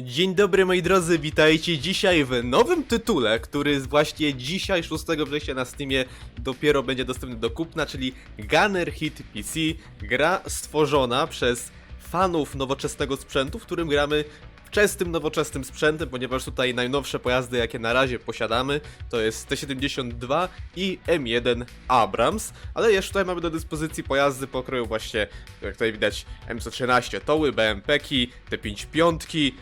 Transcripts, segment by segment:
Dzień dobry moi drodzy, witajcie dzisiaj w nowym tytule, który właśnie dzisiaj 6 września na Steamie dopiero będzie dostępny do kupna, czyli Gunner Hit PC, gra stworzona przez fanów nowoczesnego sprzętu, w którym gramy wczesnym, nowoczesnym sprzętem, ponieważ tutaj najnowsze pojazdy, jakie na razie posiadamy, to jest T-72 i M1 Abrams, ale jeszcze tutaj mamy do dyspozycji pojazdy pokroju właśnie, jak tutaj widać, M113 Toły, BMP-ki, T5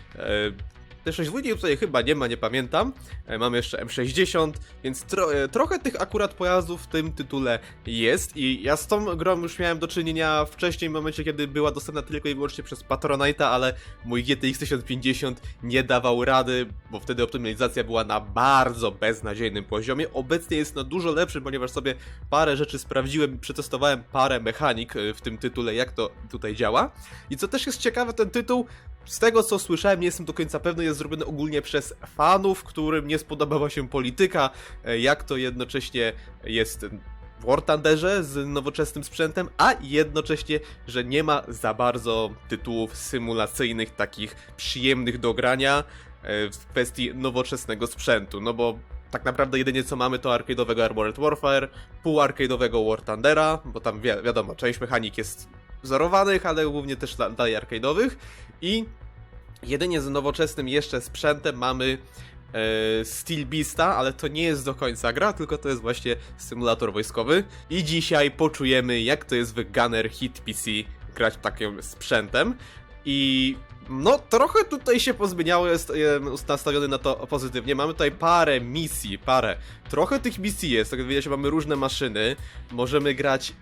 piątki, e, T6 tutaj chyba nie ma, nie pamiętam. E, Mamy jeszcze M60, więc tro, e, trochę tych akurat pojazdów w tym tytule jest i ja z tą grą już miałem do czynienia wcześniej, w momencie kiedy była dostępna tylko i wyłącznie przez Patronite'a, ale mój GTX 1050 nie dawał rady, bo wtedy optymalizacja była na bardzo beznadziejnym poziomie. Obecnie jest na dużo lepszym, ponieważ sobie parę rzeczy sprawdziłem przetestowałem parę mechanik e, w tym tytule, jak to tutaj działa. I co też jest ciekawe, ten tytuł z tego co słyszałem, nie jestem do końca pewny, jest zrobiony ogólnie przez fanów, którym nie spodobała się polityka, e, jak to jednocześnie jest w War Thunderze z nowoczesnym sprzętem, a jednocześnie, że nie ma za bardzo tytułów symulacyjnych, takich przyjemnych do grania e, w kwestii nowoczesnego sprzętu, no bo tak naprawdę jedynie co mamy to arcade'owego Armored Warfare, pół arcade'owego War Thundera, bo tam wi wiadomo, część mechanik jest wzorowanych, ale głównie też da- dalej arcade'owych i jedynie z nowoczesnym jeszcze sprzętem mamy e, Steel Beasta, ale to nie jest do końca gra, tylko to jest właśnie symulator wojskowy i dzisiaj poczujemy jak to jest w Gunner Hit PC grać takim sprzętem i no, trochę tutaj się pozmieniało, jest nastawiony na to pozytywnie. Mamy tutaj parę misji, parę. Trochę tych misji jest, tak jak widać, mamy różne maszyny. Możemy grać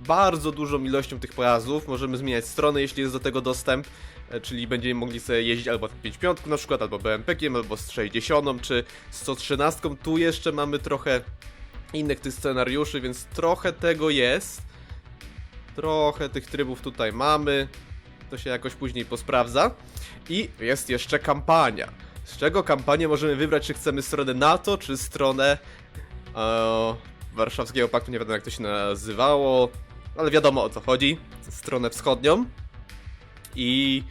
bardzo dużą ilością tych pojazdów. Możemy zmieniać strony, jeśli jest do tego dostęp. e, Czyli będziemy mogli sobie jeździć albo 55 na przykład, albo BMP-kiem, albo z 60 czy 113. Tu jeszcze mamy trochę innych tych scenariuszy, więc trochę tego jest. Trochę tych trybów tutaj mamy. To się jakoś później posprawdza. I jest jeszcze kampania. Z czego kampanię możemy wybrać, czy chcemy stronę NATO, czy stronę e, Warszawskiego Paktu, nie wiadomo jak to się nazywało, ale wiadomo o co chodzi. Stronę wschodnią. I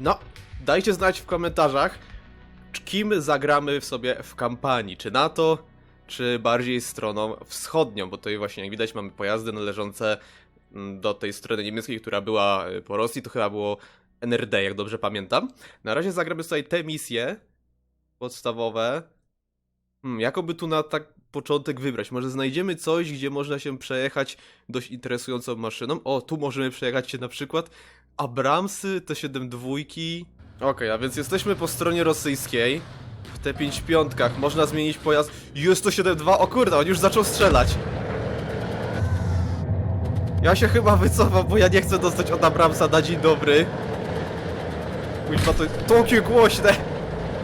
no, dajcie znać w komentarzach, kim zagramy w sobie w kampanii. Czy NATO, czy bardziej stroną wschodnią, bo tutaj właśnie jak widać mamy pojazdy należące mm, do tej strony niemieckiej, która była y, po Rosji, to chyba było NRD, jak dobrze pamiętam. Na razie zagramy sobie te misje podstawowe. Hmm, jakoby tu na tak początek wybrać? Może znajdziemy coś, gdzie można się przejechać dość interesującą maszyną. O, tu możemy przejechać się na przykład Abramsy, T7 dwójki. Okej, a więc jesteśmy po stronie rosyjskiej. W T5 piątkach można zmienić pojazd. US-172, o kurde, on już zaczął strzelać. Ja się chyba wycofam, bo ja nie chcę dostać od Abramsa na dzień dobry. Kuźwa, to takie głośne.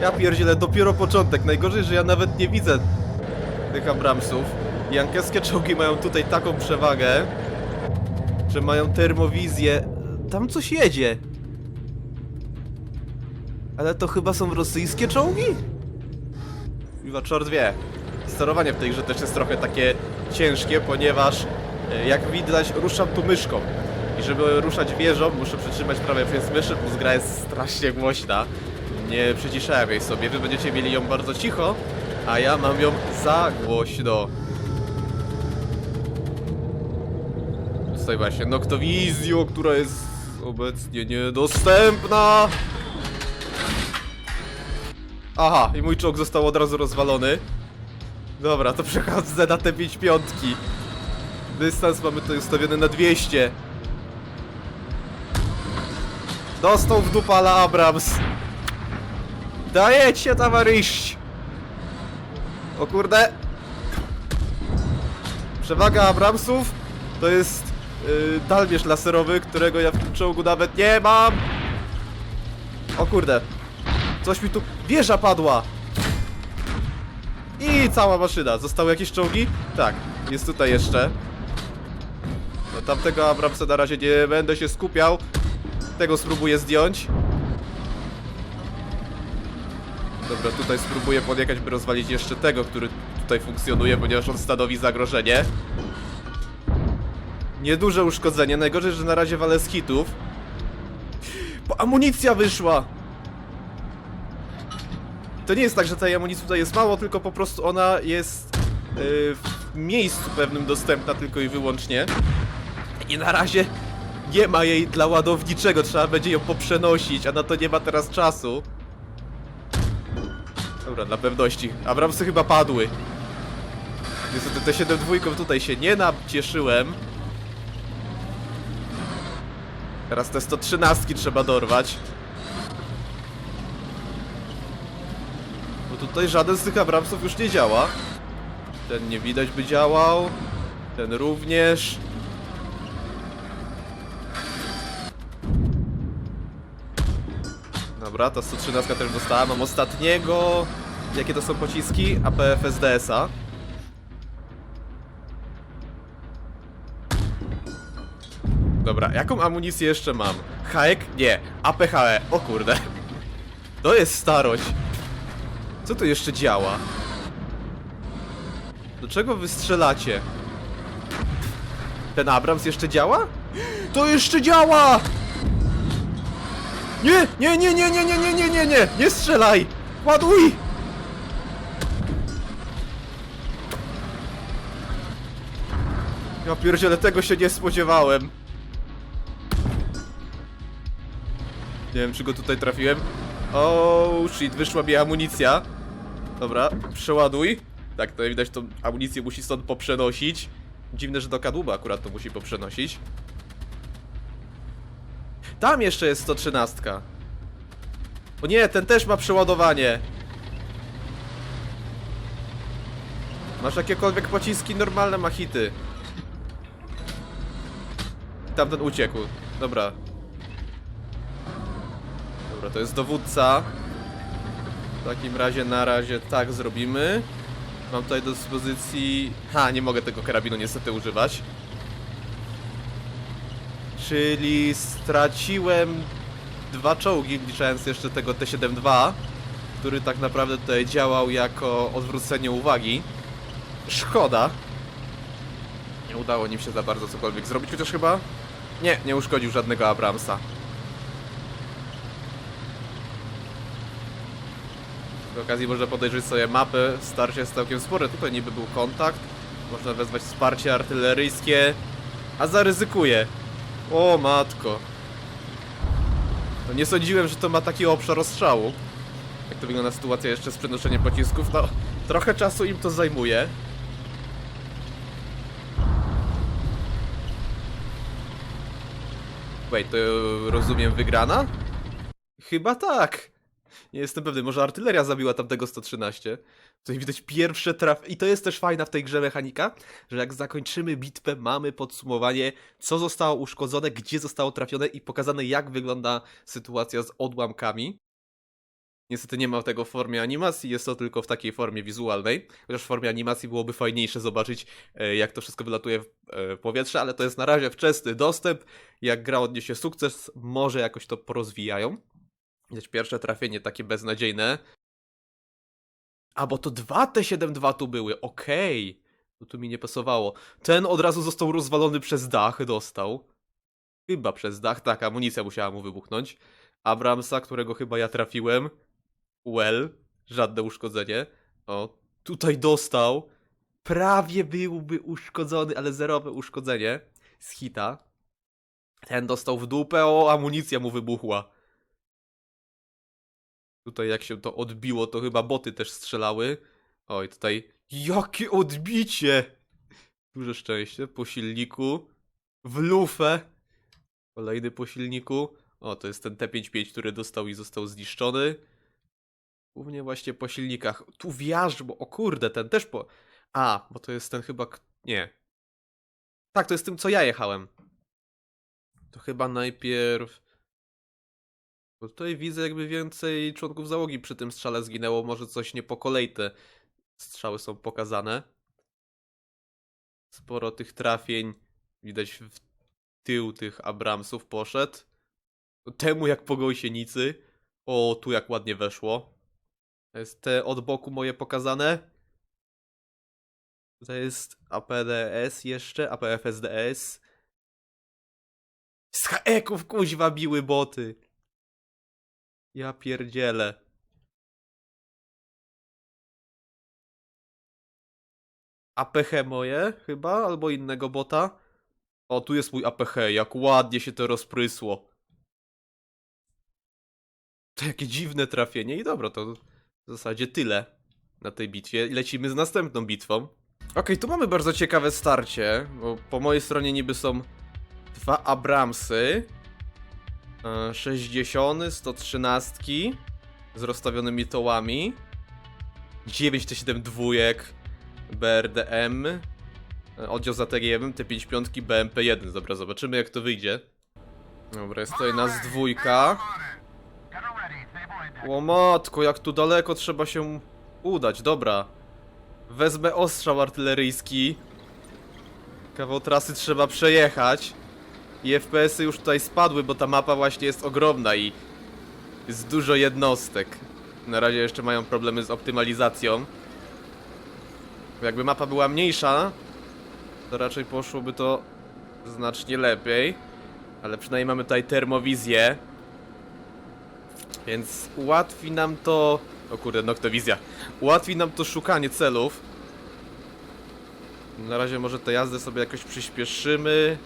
Ja pierdzielę, dopiero początek. Najgorzej, że ja nawet nie widzę tych Abramsów. Jankeskie czołgi mają tutaj taką przewagę, że mają termowizję. Tam coś jedzie. Ale to chyba są rosyjskie czołgi? Chyba czort wie. Sterowanie w tej grze też jest trochę takie ciężkie, ponieważ e, jak widać ruszam tu myszką. I żeby ruszać wieżą, muszę przytrzymać prawie przez myszy, bo gra jest strasznie głośna. Nie przyciszałem jej sobie, wy będziecie mieli ją bardzo cicho, a ja mam ją za głośno. Tutaj właśnie Noctowizjo, która jest obecnie niedostępna. Aha, i mój czołg został od razu rozwalony. Dobra, to przechodzę na te 5 piątki. Dystans mamy tutaj ustawiony na 200. Dostał w dupa ala Abrams. Dajecie, towarzysz! O kurde! Przewaga Abramsów to jest yy, dalmierz laserowy, którego ja w tym czołgu nawet nie mam! O kurde! Coś mi tu... Wieża padła! I cała maszyna. Zostały jakieś czołgi? Tak, jest tutaj jeszcze. No tamtego Abramsa na razie nie będę się skupiał. Tego spróbuję zdjąć. Dobra, tutaj spróbuję podjechać, by rozwalić jeszcze tego, który tutaj funkcjonuje, ponieważ on stanowi zagrożenie. Nieduże uszkodzenie. Najgorzej, że na razie walę z hitów. Bo amunicja wyszła! to nie jest tak, że tej amunicji tutaj jest mało, tylko po prostu ona jest yy, w miejscu pewnym dostępna tylko i wyłącznie. I na razie nie ma jej dla ładowniczego, trzeba będzie ją poprzenosić, a na to nie ma teraz czasu. Dobra, dla pewności. Abramsy chyba padły. Niestety te 7 dwójką tutaj się nie nacieszyłem. Teraz te 113 trzeba dorwać. Bo tutaj żaden z tych Abramsów już nie działa. Ten nie widać by działał. Ten również. Dobra, ta 113 też dostała. Mam ostatniego. Jakie to są pociski? APF SDS-a. Dobra, jaką amunicję jeszcze mam? Haek? Nie. APHE. O kurde. To jest starość. Co tu jeszcze działa? Do czego wy strzelacie? Ten Abrams jeszcze działa? To jeszcze działa! Nie, nie, nie, nie, nie, nie, nie, nie, nie, nie, nie strzelaj! Ładuj! Ja pierdzielę, tego się nie spodziewałem. Nie wiem, czy go tutaj trafiłem. O, shit, wyszła mi amunicja. Dobra, przeładuj. Tak, to widać, tą amunicję musi stąd poprzenosić. Dziwne, że do kadłuba akurat to musi poprzenosić. Tam jeszcze jest 113. O nie, ten też ma przeładowanie. Masz jakiekolwiek pociski? Normalne machity. Tamten uciekł. Dobra. Dobra, to jest dowódca. W takim razie na razie tak zrobimy. Mam tutaj do dyspozycji... Ha, nie mogę tego karabinu niestety używać. Czyli straciłem dwa czołgi, liczając jeszcze tego T-72, który tak naprawdę tutaj działał jako odwrócenie uwagi. Szkoda. Nie udało nim się za bardzo cokolwiek zrobić, chociaż chyba... Nie, nie uszkodził żadnego Abramsa. Z okazji można podejrzeć sobie mapę, starcie jest całkiem spore, tutaj niby był kontakt, można wezwać wsparcie artyleryjskie, a zaryzykuję. O matko. No nie sądziłem, że to ma taki obszar rozstrzału. Jak to wygląda sytuacja jeszcze z przenoszeniem pocisków, no trochę czasu im to zajmuje. Wait, to rozumiem wygrana? Chyba tak. Nie jestem pewny, może artyleria zabiła tamtego 113. Tutaj widać pierwsze traf... I to jest też fajna w tej grze mechanika, że jak zakończymy bitwę, mamy podsumowanie, co zostało uszkodzone, gdzie zostało trafione i pokazane, jak wygląda sytuacja z odłamkami. Niestety nie ma tego w formie animacji, jest to tylko w takiej formie wizualnej. Chociaż w formie animacji byłoby fajniejsze zobaczyć, e, jak to wszystko wylatuje w e, powietrze, ale to jest na razie wczesny dostęp. Jak gra odniesie sukces, może jakoś to porozwijają. Widać pierwsze trafienie takie beznadziejne. A bo to dwa T72 tu były, okej. To tu mi nie pasowało. Ten od razu został rozwalony przez dach, dostał. Chyba przez dach, tak, amunicja musiała mu wybuchnąć. Abramsa, którego chyba ja trafiłem. Well, żadne uszkodzenie. O, tutaj dostał. Prawie byłby uszkodzony, ale zerowe uszkodzenie z hita. Ten dostał w dupę, o, amunicja mu wybuchła. Tutaj jak się to odbiło, to chyba boty też strzelały. Oj, tutaj... Jakie odbicie! Duże szczęście. Po silniku. W lufę. Kolejny po silniku. O, to jest ten T55, który dostał i został zniszczony. Głównie właśnie po silnikach. Tu wiarzbo, o kurde, ten też po... A, bo to jest ten chyba... Nie. Tak, to jest tym, co ja jechałem. To chyba najpierw... Bo tutaj widzę jakby więcej członków załogi przy tym strzale zginęło. Może coś nie po kolei te strzały są pokazane. Sporo tych trafień widać w tył tych Abramsów poszedł. Temu jak po gąsienicy. O, tu jak ładnie weszło. To jest te od boku moje pokazane. Tutaj jest APDS jeszcze, APFSDS. Z haeków kuźwa biły boty. Ja pierdzielę. APH moje chyba, albo innego bota. O, tu jest mój APH, jak ładnie się to rozprysło. To jakie dziwne trafienie i dobra, to w zasadzie tyle na tej bitwie. Lecimy z następną bitwą. Okej, okay, tu mamy bardzo ciekawe starcie, bo po mojej stronie niby są dwa Abramsy, 60, 113 z rozstawionymi tołami, 9 T7 dwójek, BRDM, e, oddział z ATG-em, T55, BMP1. Dobra, zobaczymy jak to wyjdzie. Dobra, jest tutaj nas dwójka. O jak tu daleko trzeba się udać, dobra. Wezmę ostrzał artyleryjski. Kawał trasy trzeba przejechać. I FPS-y już tutaj spadły, bo ta mapa właśnie jest ogromna i jest dużo jednostek. Na razie jeszcze mają problemy z optymalizacją. Jakby mapa była mniejsza, to raczej poszłoby to znacznie lepiej. Ale przynajmniej mamy tutaj termowizję. Więc ułatwi nam to... O kurde, noktowizja. Ułatwi nam to szukanie celów. Na razie może tę jazdę sobie jakoś przyspieszymy.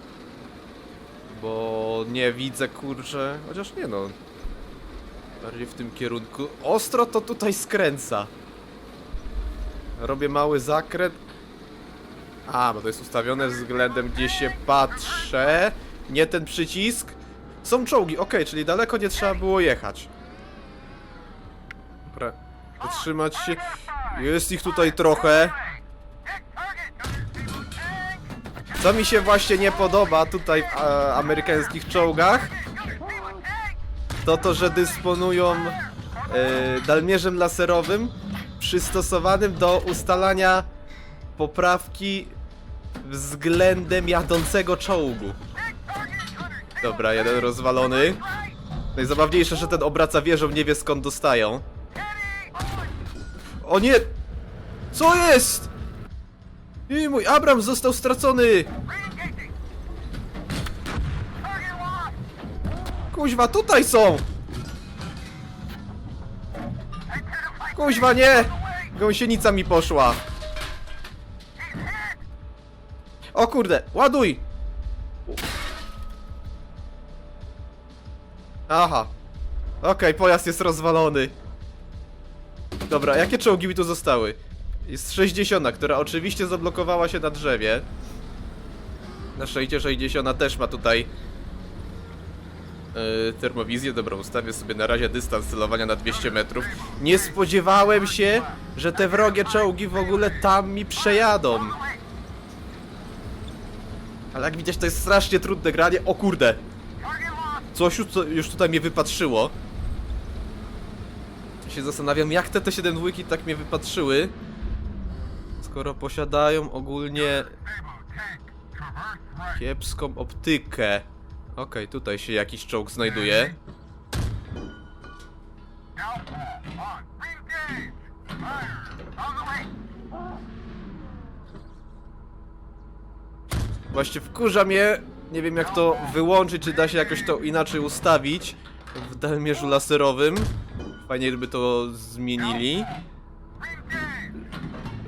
Bo nie widzę, kurczę. Chociaż nie no. Bardziej w tym kierunku. Ostro to tutaj skręca. Robię mały zakręt. A, bo to jest ustawione względem gdzie się patrzę. Nie ten przycisk. Są czołgi, okej, czyli daleko nie trzeba było jechać. Dobra, zatrzymać się. Jest ich tutaj trochę. Co mi się właśnie nie podoba tutaj w e, amerykańskich czołgach, to to, że dysponują e, dalmierzem laserowym przystosowanym do ustalania poprawki względem jadącego czołgu. Dobra, jeden rozwalony. Najzabawniejsze, że ten obraca wieżą, nie wie skąd dostają. O nie! Co jest? I mój Abram został stracony! Kuźwa, tutaj są! Kuźwa, nie! Gąsienica mi poszła. O kurde, ładuj! Aha. Okej, pojazd jest rozwalony. Dobra, jakie czołgi mi tu zostały? Jest 60, która oczywiście zablokowała się na drzewie. Na szczęście 60 też ma tutaj yy, termowizję. Dobra, ustawię sobie na razie dystans celowania na 200 metrów. Nie spodziewałem się, że te wrogie czołgi w ogóle tam mi przejadą. Ale jak widać to jest strasznie trudne granie. O kurde! Coś już, już tutaj mnie wypatrzyło. Się zastanawiam, jak te T7 dwójki tak mnie wypatrzyły. Skoro posiadają ogólnie kiepską optykę. Okej, tutaj się jakiś czołg znajduje. Właśnie wkurza mnie. Nie wiem jak to wyłączyć, czy da się jakoś to inaczej ustawić w dalmierzu laserowym. Fajnie gdyby to zmienili.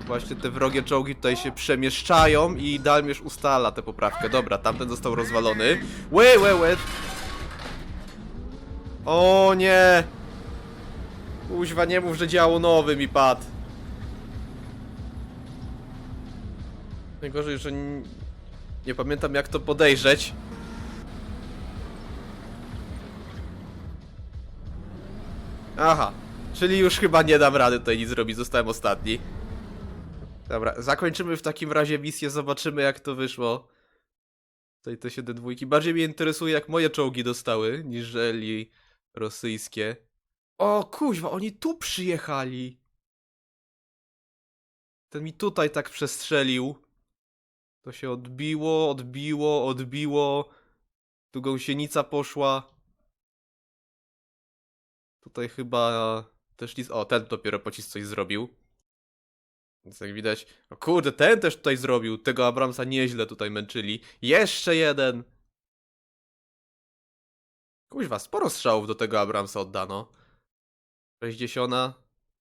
Właśnie te wrogie czołgi tutaj się przemieszczają i dalmierz ustala tę poprawkę. Dobra, tamten został rozwalony. Łe, łe, łe. O nie! Kuźwa, nie mów, że działo nowy mi padł. Najgorzej, że n- nie pamiętam jak to podejrzeć. Aha, czyli już chyba nie dam rady tutaj nic zrobić, zostałem ostatni. Dobra, zakończymy w takim razie misję, zobaczymy jak to wyszło. Tutaj te 7 dwójki. Bardziej mnie interesuje jak moje czołgi dostały, niżeli rosyjskie. O kuźwa, oni tu przyjechali! Ten mi tutaj tak przestrzelił. To się odbiło, odbiło, odbiło. Tu gąsienica poszła. Tutaj chyba też nic... O, ten dopiero pocisk coś zrobił. Więc jak widać... O kurde, ten też tutaj zrobił. Tego Abramsa nieźle tutaj męczyli. Jeszcze jeden! Kuźwa, sporo strzałów do tego Abramsa oddano. 60.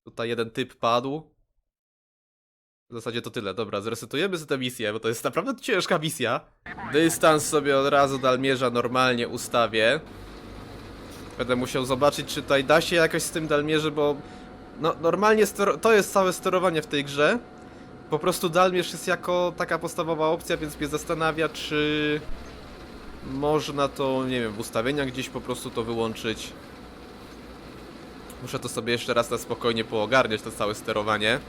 Tutaj jeden typ padł. W zasadzie to tyle. Dobra, zresetujemy sobie tę misję, bo to jest naprawdę ciężka misja. Dystans sobie od razu dalmierza normalnie ustawię. Będę musiał zobaczyć, czy tutaj da się jakoś z tym dalmierzy, bo... No, normalnie to jest całe sterowanie w tej grze. Po prostu dalmierz jest jako taka podstawowa opcja, więc mnie zastanawia, czy... Można to, nie wiem, w ustawieniach gdzieś po prostu to wyłączyć. Muszę to sobie jeszcze raz na spokojnie poogarniać, to całe sterowanie.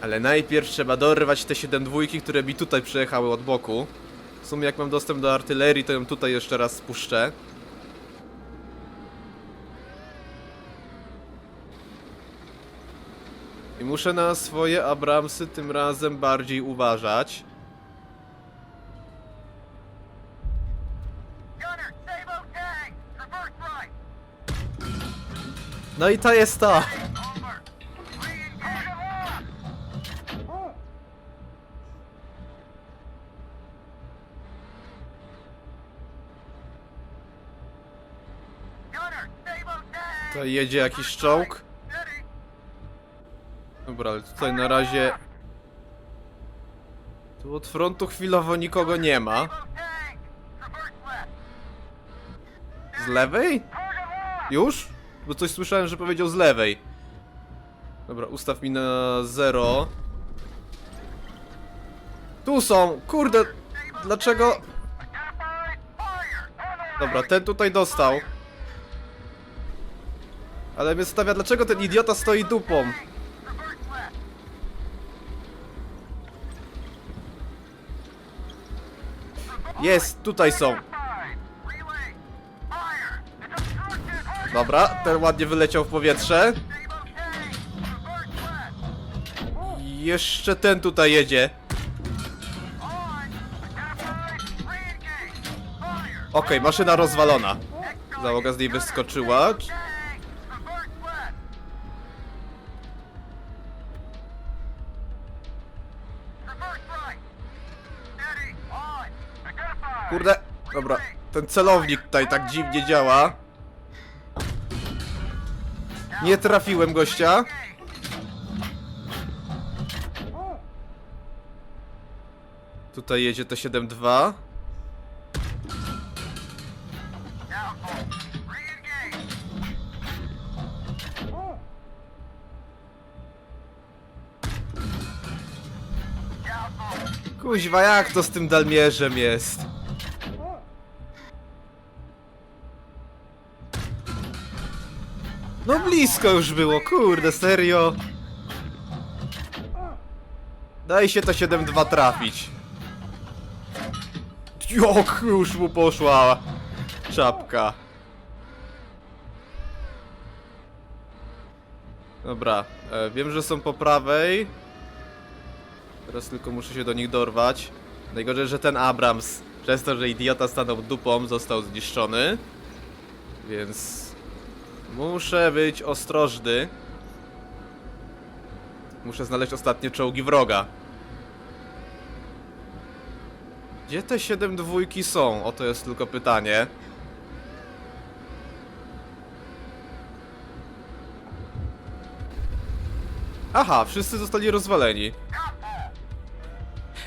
Ale najpierw trzeba dorwać te 7 dwójki, które mi tutaj przyjechały od boku. W sumie jak mam dostęp do artylerii, to ją tutaj jeszcze raz spuszczę. I muszę na swoje Abramsy tym razem bardziej uważać. No i ta jest ta! Over! Re-engage! Gunner, save O tag! Tutaj jedzie jakiś czołg. Dobra, ale tutaj na razie... Tu od frontu chwilowo nikogo nie ma. Z lewej? Już? Bo coś słyszałem, że powiedział z lewej. Dobra, ustaw mi na zero. Tu są! Kurde! Dlaczego? Dobra, ten tutaj dostał. Ale mnie stawia, dlaczego ten idiota stoi dupą? Jest, tutaj są. Dobra, ten ładnie wyleciał w powietrze. Jeszcze ten tutaj jedzie. Okej, maszyna rozwalona. Załoga z niej wyskoczyła. Kurde, dobra. Ten celownik tutaj tak dziwnie działa. Nie trafiłem gościa. Tutaj jedzie T7-2. Kuźwa, jak to z tym dalmierzem jest? No blisko już było, kurde, serio. Daj się to 7-2 trafić. Jok, już mu poszła czapka. Dobra, e, wiem, że są po prawej. Teraz tylko muszę się do nich dorwać. Najgorzej, że ten Abrams, przez to, że idiota stanął dupą, został zniszczony. Więc muszę być ostrożny. Muszę znaleźć ostatnie czołgi wroga. Gdzie te 7 dwójki są? O to jest tylko pytanie. Aha, wszyscy zostali rozwaleni.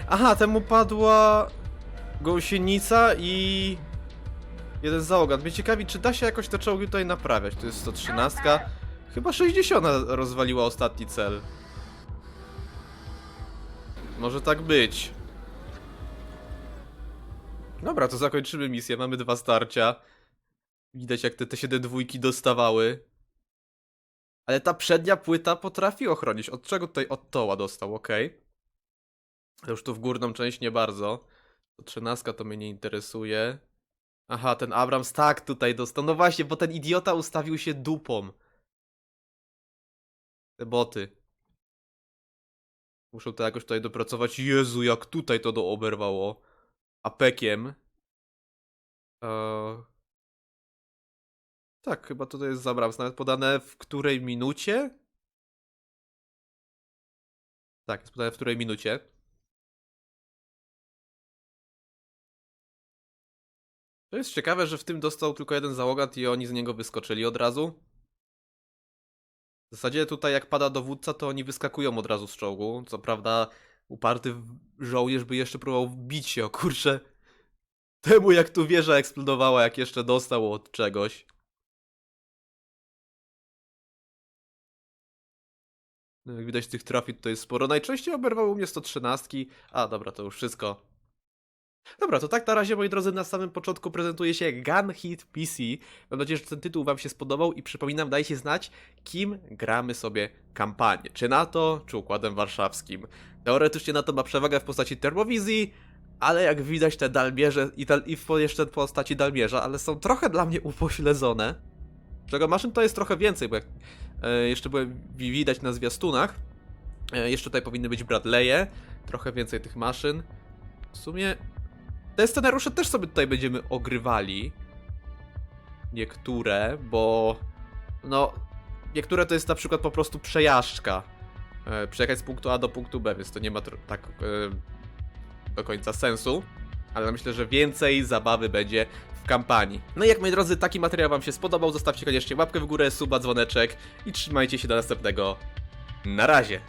Aha, temu padła gąsienica i jeden załogant. Mnie ciekawi, czy da się jakoś te czołgi tutaj naprawiać. To jest 113. Chyba 60 rozwaliła ostatni cel. Może tak być. Dobra, to zakończymy misję. Mamy dwa starcia. Widać, jak te, te 7 dwójki dostawały. Ale ta przednia płyta potrafi ochronić. Od czego tutaj? Od toła dostał, ok. Już tu w górną część nie bardzo. To trzynastka to mnie nie interesuje. Aha, ten Abrams tak tutaj dostał. No właśnie, bo ten idiota ustawił się dupą. Te boty. Muszę to jakoś tutaj dopracować. Jezu, jak tutaj to do oberwało. Apekiem. Eee... Tak, chyba tutaj jest Abrams. Nawet podane w której minucie? Tak, jest podane w której minucie. To jest ciekawe, że w tym dostał tylko jeden załogant i oni z niego wyskoczyli od razu. zasadzie tutaj jak pada dowódca, to oni wyskakują od razu z czołgu. Co prawda uparty w- żołnierz by jeszcze próbował wbić się, o kurczę. Temu jak tu wieża eksplodowała, jak jeszcze dostał od czegoś. No, jak widać tych trafii tutaj jest sporo. Najczęściej oberwały u mnie 113. A, dobra, to już wszystko. Dobra, to tak na razie, moi drodzy, na samym początku prezentuje się Gun Hit PC. Mam nadzieję, że ten tytuł Wam się spodobał i przypominam, dajcie znać, kim gramy sobie kampanię. Czy NATO, czy Układem Warszawskim. Teoretycznie NATO ma przewagę w postaci termowizji, ale jak widać te dalmierze i, dal, i w, jeszcze w postaci dalmierza, ale są trochę dla mnie upośledzone. Czego maszyn to jest trochę więcej, bo jak e, jeszcze było wi- widać na zwiastunach, e, jeszcze tutaj powinny być Bradley'e, trochę więcej tych maszyn. W sumie te scenariusze też sobie tutaj będziemy ogrywali. Niektóre, bo no niektóre to jest na przykład po prostu przejażdżka. E, przejechać z punktu A do punktu B, więc to nie ma tak e, do końca sensu. Ale myślę, że więcej zabawy będzie w kampanii. No i jak moi drodzy, taki materiał wam się spodobał, zostawcie koniecznie łapkę w górę, suba, dzwoneczek i trzymajcie się do następnego. Na razie!